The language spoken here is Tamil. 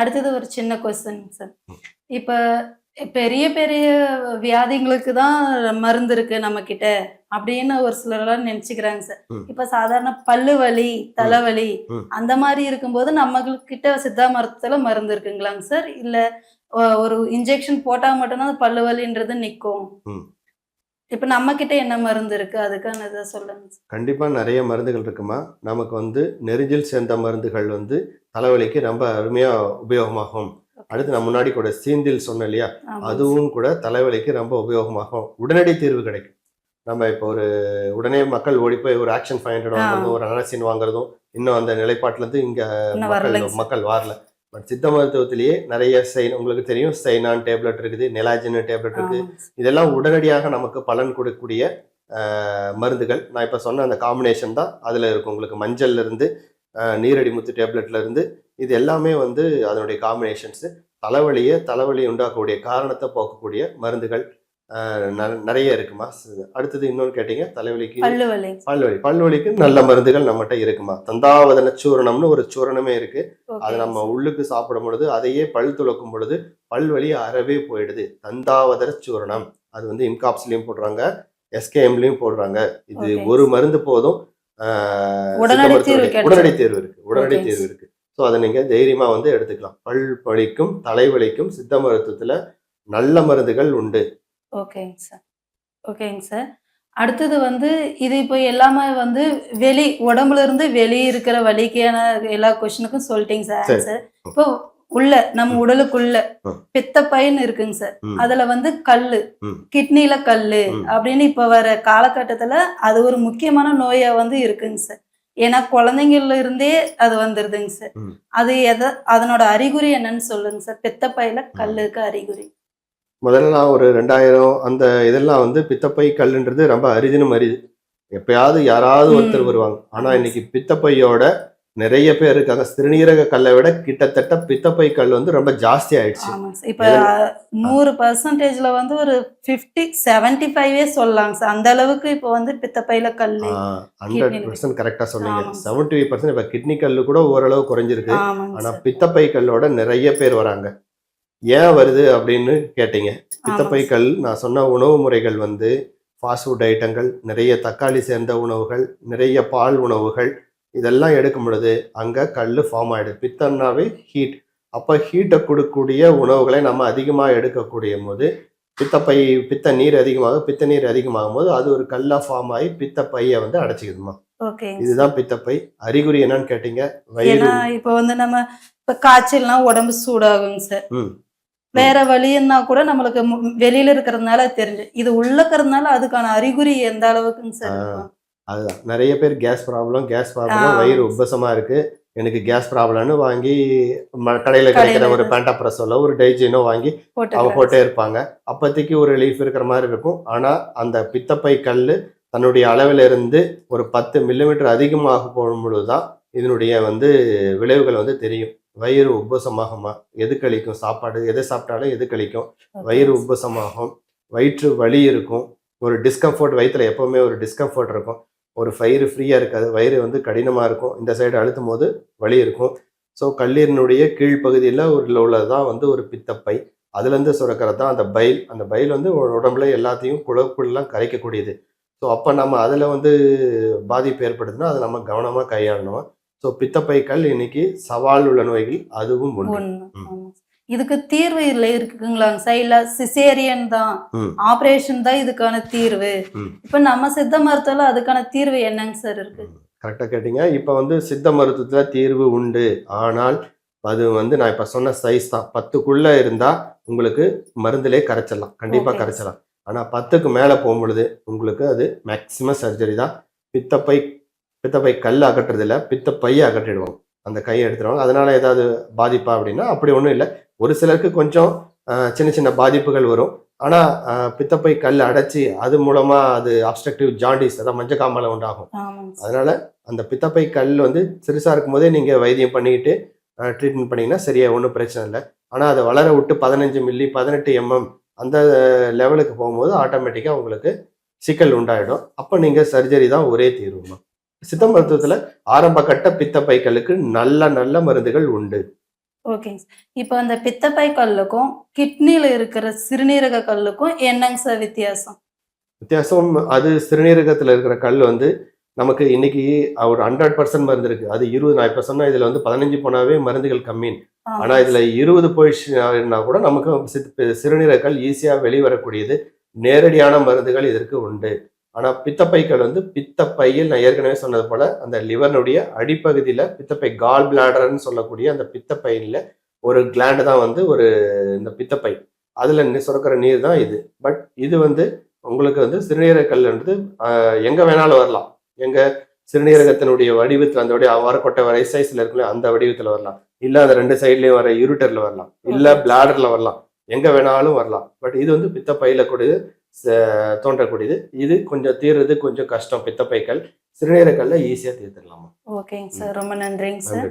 அடுத்தது ஒரு சின்ன கொஸ்டின் சார் இப்ப பெரிய பெரிய வியாதிங்களுக்கு தான் மருந்து இருக்கு நம்ம கிட்ட அப்படின்னு ஒரு சிலர் எல்லாம் நினைச்சுக்கிறாங்க சார். இப்ப சாதாரண பல்லு வலி தலைவலி. அந்த மாதிரி இருக்கும்போது நம்மளுக்கு கிட்ட சித்தா மருத்துவத்துல மருந்து இருக்குங்களாங்க சார் இல்ல ஒரு இன்ஜெக்ஷன் போட்டா மட்டும்தான் பல்லு வலின்றது நிக்கும். இப்ப நம்ம கிட்ட என்ன மருந்து இருக்கு அதுக்கான இதை சொல்லுங்க சார். கண்டிப்பாக நிறைய மருந்துகள் இருக்குமா நமக்கு வந்து நெரிஞ்சில் சேர்ந்த மருந்துகள் வந்து தலைவலிக்கு ரொம்ப அருமையாக உபயோகமாகும். அடுத்து நான் முன்னாடி கூட சீந்தில் சொன்னேன் இல்லையா? அதுவும் கூட தலைவலிக்கு ரொம்ப உபயோகமாகும். உடனடி தீர்வு கிடைக்கும். நம்ம இப்போ ஒரு உடனே மக்கள் ஓடி போய் ஒரு ஆக்ஷன் ஃபைவ் ஹண்ட்ரட் வாங்குறதும் ஒரு அனசின் வாங்குறதும் இன்னும் அந்த நிலைப்பாட்டிலேருந்து இங்கே மக்கள். மக்கள் வரல. பட் சித்த மருத்துவத்திலேயே நிறைய செயின் உங்களுக்கு தெரியும் சைனான் டேப்லெட் இருக்குது நெலாஜின் டேப்லெட் இருக்குது. இதெல்லாம் உடனடியாக நமக்கு பலன் கொடுக்கக்கூடிய மருந்துகள். நான் இப்போ சொன்ன அந்த காம்பினேஷன் தான் அதில் இருக்கும். உங்களுக்கு மஞ்சள்ல நீரடி முத்து டேப்லெட்ல இருந்து இது எல்லாமே வந்து அதனுடைய காம்பினேஷன்ஸு தலைவலியை தலைவலி உண்டாக்கக்கூடிய காரணத்தை போக்கக்கூடிய மருந்துகள் நிறைய இருக்குமா? அடுத்தது இன்னொன்று கேட்டீங்க தலைவலிக்கு பல்லு வலி பல்வலி பல்வலிக்கு நல்ல மருந்துகள் நம்மகிட்ட இருக்குமா? தந்தாவதன சூரணம்னு ஒரு சூரணமே இருக்கு. அது நம்ம உள்ளுக்கு சாப்பிடும் பொழுது அதையே பல் துலக்கும் பொழுது பல்வலி அறவே போயிடுது. தந்தாவதர சூரணம். அது வந்து இன்காப்ஸ்லயும் போடுறாங்க எஸ்கேஎம்லயும் போடுறாங்க. இது. ஒரு மருந்து போதும். உடனடி தீர்வு இருக்கு. உடனடி. தீர்வு இருக்கு. ஸோ அதை நீங்க தைரியமா வந்து எடுத்துக்கலாம். பல் வலிக்கும் தலைவலிக்கும் சித்த மருத்துவத்துல நல்ல மருந்துகள் உண்டு. ஓகேங்க சார் ஓகேங்க சார் அடுத்தது வந்து இது இப்போ எல்லாமே வந்து வெளி உடம்புல இருந்து வெளியே இருக்கிற வலிக்கான எல்லா கொஸ்டினுக்கும் சொல்லிட்டீங்க சார் சரி. ஆன்சர் இப்போ உள்ள நம்ம உடலுக்குள்ள ம். பித்தப்பைன்னு இருக்குங்க சார். அதுல வந்து கல்லு. கிட்னில கல்லு. அப்படின்னு இப்ப வர காலகட்டத்துல அது ஒரு முக்கியமான நோயா வந்து இருக்குங்க சார் ஏன்னா குழந்தைங்கள்ல இருந்தே அது வந்துருதுங்க சார். அது எதை அதனோட அறிகுறி என்னன்னு சொல்லுங்க சார் பித்தப்பையில கல்லுக்கு அறிகுறி முதல்ல ஒரு ரெண்டாயிரம் அந்த இதெல்லாம் வந்து பித்தப்பை கல்லுன்றது ரொம்ப அரிதினும் அரிது எப்பயாவது யாராவது. ஒருத்தர் வருவாங்க ஆனா இன்னைக்கு பித்தப்பையோட நிறைய பேர் இருக்காங்க. சிறுநீரக கல்லை விட கிட்டத்தட்ட பித்தப்பை கல் வந்து ரொம்ப ஜாஸ்தி ஆயிடுச்சு. இப்ப நூறு பர்சன்டேஜ்ல வந்து ஒரு ஃபிஃப்டி செவன்டி ஃபைவே சொல்லலாங்க சார். அந்த அளவுக்கு இப்போ வந்து பித்தப்பையில கல்லு ஹண்ட்ரட் பர்சன்ட் கரெக்டா சொன்னீங்க. செவன்டி பர்சன்ட் இப்ப கிட்னி கல்லு கூட ஓரளவு குறைஞ்சிருக்கு. ஆனா பித்தப்பை கல்லோட நிறைய பேர் வராங்க. ஏன் வருது அப்படின்னு கேட்டீங்க. பித்தப்பை கல் நான் சொன்ன உணவு முறைகள் வந்து ஃபாஸ்ட் ஃபுட் ஐட்டங்கள் நிறைய தக்காளி சேர்ந்த உணவுகள் நிறைய பால் உணவுகள் இதெல்லாம் எடுக்கும் பொழுது அங்கே கல் ஃபார்ம் ஆகிடுது பித்தம்னாவே ஹீட் அப்போ ஹீட்டை கொடுக்கக்கூடிய உணவுகளை நம்ம அதிகமாக எடுக்கக்கூடிய போது பித்தப்பை பித்த நீர் அதிகமாக பித்த நீர் அதிகமாகும் போது அது ஒரு கல்லாக ஃபார்ம் ஆகி பித்தப்பையை வந்து அடைச்சிக்குதுமா. இதுதான் பித்தப்பை. அறிகுறி என்னன்னு கேட்டீங்க? ஏன்னா இப்போ வந்து நம்ம இப்ப காய்ச்சல்னா உடம்பு சூடாகுங்க சார் வேற வலின்னா கூட நம்மளுக்கு வெளியில இருக்கிறதுனால தெரிஞ்சு இது உள்ள இருக்கிறதுனால அதுக்கான அறிகுறி எந்த அளவுக்குங்க சார்? அதுதான். நிறைய பேர் கேஸ் ப்ராப்ளம் கேஸ் ப்ராப்ளம். வயிறு உப்பசமா இருக்கு. எனக்கு கேஸ் ப்ராப்ளம்னு வாங்கி ம- கடையில கிடைக்கிற ஒரு பேண்டாப்ரஸோல ஒரு டைஜினோ வாங்கி அவங்க. போட்டே இருப்பாங்க. அப்போதைக்கு ஒரு ரிலீஃப் இருக்கிற மாதிரி இருக்கும். ஆனா அந்த பித்தப்பை கல் தன்னுடைய அளவில் இருந்து ஒரு பத்து மில்லிமீட்டர் அதிகமாக போகும் பொழுதுதான் இதனுடைய வந்து விளைவுகள் வந்து தெரியும். வயிறு உப்பசமாகுமா? எது கழிக்கும்? சாப்பாடு எதை சாப்பிட்டாலும் எது கழிக்கும்? வயிறு உப்பசமாகும். வயிற்று வலி இருக்கும். ஒரு டிஸ்கம்ஃபர்ட் வயிற்றுல எப்பவுமே ஒரு டிஸ்கம்ஃபர்ட் இருக்கும். ஒரு வயிறு ஃப்ரீயாக இருக்காது. வயிறு வந்து கடினமாக இருக்கும். இந்த சைடு அழுத்தும் போது வலி இருக்கும். ஸோ கல்லீரனுடைய கீழ்ப்பகுதியில் ஒரு உள்ளது தான் வந்து ஒரு பித்தப்பை. அதுலேருந்து சுரக்கிறது தான் அந்த பைல். அந்த பைல் வந்து உடம்புல எல்லாத்தையும் குழப்புலாம் கரைக்கக்கூடியது. ஸோ அப்போ நம்ம அதில் வந்து பாதிப்பு ஏற்படுதுன்னா அதை நம்ம கவனமாக கையாளணும். ஸோ பித்தப்பை கல் இன்னைக்கு சவால் உள்ள நோய்கள் அதுவும் ஒன்று. இதுக்கு தீர்வு இல்லை இருக்குங்களாங்க இல்ல சிசேரியன் தான். ஆபரேஷன் தான் இதுக்கான தீர்வு. இப்ப நம்ம சித்த மருத்துவத்துல அதுக்கான தீர்வு என்னங்க சார் இருக்கு? கரெக்டாக கேட்டீங்க. இப்போ வந்து சித்த மருத்துவத்தில் தீர்வு உண்டு. ஆனால் அது வந்து நான் இப்போ சொன்ன சைஸ் தான். பத்துக்குள்ளே இருந்தால் உங்களுக்கு மருந்திலே கரைச்சிடலாம். கண்டிப்பாக. கரைச்சிடலாம். ஆனால் பத்துக்கு மேலே போகும்பொழுது உங்களுக்கு அது மேக்ஸிமம் சர்ஜரி தான். பித்தப்பை பித்தப்பை கல் அகற்றுறதில்ல பித்தப்பையை அகற்றிடுவாங்க. அந்த கையை எடுத்துருவாங்க. அதனால ஏதாவது பாதிப்பா அப்படின்னா அப்படி ஒன்றும் இல்லை. ஒரு சிலருக்கு கொஞ்சம் சின்ன சின்ன பாதிப்புகள் வரும். ஆனால் பித்தப்பை கல் அடைச்சி அது மூலமாக அது அப்ஸ்ட்ரக்டிவ் ஜாண்டிஸ் அதான் மஞ்சக்காமலை உண்டாகும். ஆமாங்க சார். அதனால அந்த பித்தப்பை கல் வந்து சிறுசா இருக்கும் போதே நீங்க வைத்தியம் பண்ணிக்கிட்டு ட்ரீட்மெண்ட் பண்ணீங்கன்னா சரியா ஒன்றும் பிரச்சனை இல்லை. ஆனால் அதை வளர விட்டு பதினஞ்சு மில்லி பதினெட்டு எம்எம் அந்த லெவலுக்கு போகும்போது ஆட்டோமேட்டிக்காக உங்களுக்கு சிக்கல் உண்டாயிடும். அப்போ நீங்கள் சர்ஜரி தான் ஒரே தீர்வுமா சித்த மருத்துவத்தில் ஆரம்ப கட்ட பித்தப்பை கல்லுக்கு நல்ல நல்ல மருந்துகள் உண்டு. ஓகேங்க இப்போ அந்த பித்தப்பை கல்லுக்கும் கிட்னில இருக்கிற சிறுநீரக கல்லுக்கும் என்னங்க சார் வித்தியாசம்? வித்தியாசம் அது சிறுநீரகத்தில் இருக்கிற கல் வந்து நமக்கு இன்னைக்கு ஒரு ஹண்ட்ரட் பர்சன்ட் மருந்து இருக்கு. அது இருபது நான் இப்போ சொன்னா இதுல வந்து பதினஞ்சு போனாவே மருந்துகள் கம்மி. ஆனா இதுல இருபது போயிடுச்சுன்னா கூட நமக்கு சித்- சிறுநீரக கல் ஈஸியா வெளிவரக்கூடியது. நேரடியான மருந்துகள் இதற்கு உண்டு. ஆனா பித்தப்பைகள் வந்து பித்தப்பையில் நான் ஏற்கனவே சொன்னது போல அந்த லிவர்னுடைய அடிப்பகுதியில பித்தப்பை கால் பிளாடர்னு சொல்லக்கூடிய அந்த பித்தப்பையில ஒரு கிளாண்டு தான் வந்து ஒரு இந்த பித்தப்பை. அதுல சுரக்கிற நீர் தான் இது. பட் இது வந்து உங்களுக்கு வந்து சிறுநீரக கல்ன்றது ஆஹ், எங்க வேணாலும் வரலாம். எங்க சிறுநீரகத்தினுடைய வடிவத்தில் அந்த வடி வரக்கொட்டை வரை சைஸ்ல இருக்குல்ல அந்த வடிவத்துல வரலாம். இல்ல அந்த ரெண்டு சைட்லயும் வர யூரிட்டர்ல வரலாம். இல்ல பிளாடர்ல வரலாம். எங்க வேணாலும் வரலாம். பட் இது வந்து பித்தப்பையில கூடியது தோன்றக்கூடியது. இது கொஞ்சம் தீர்றது கொஞ்சம் கஷ்டம் பித்தப்பைகள். சிறுநீரகல்ல ஈஸியா தீர்த்துடலாமா? ஓகேங்க சார். ரொம்ப நன்றிங்க சார்.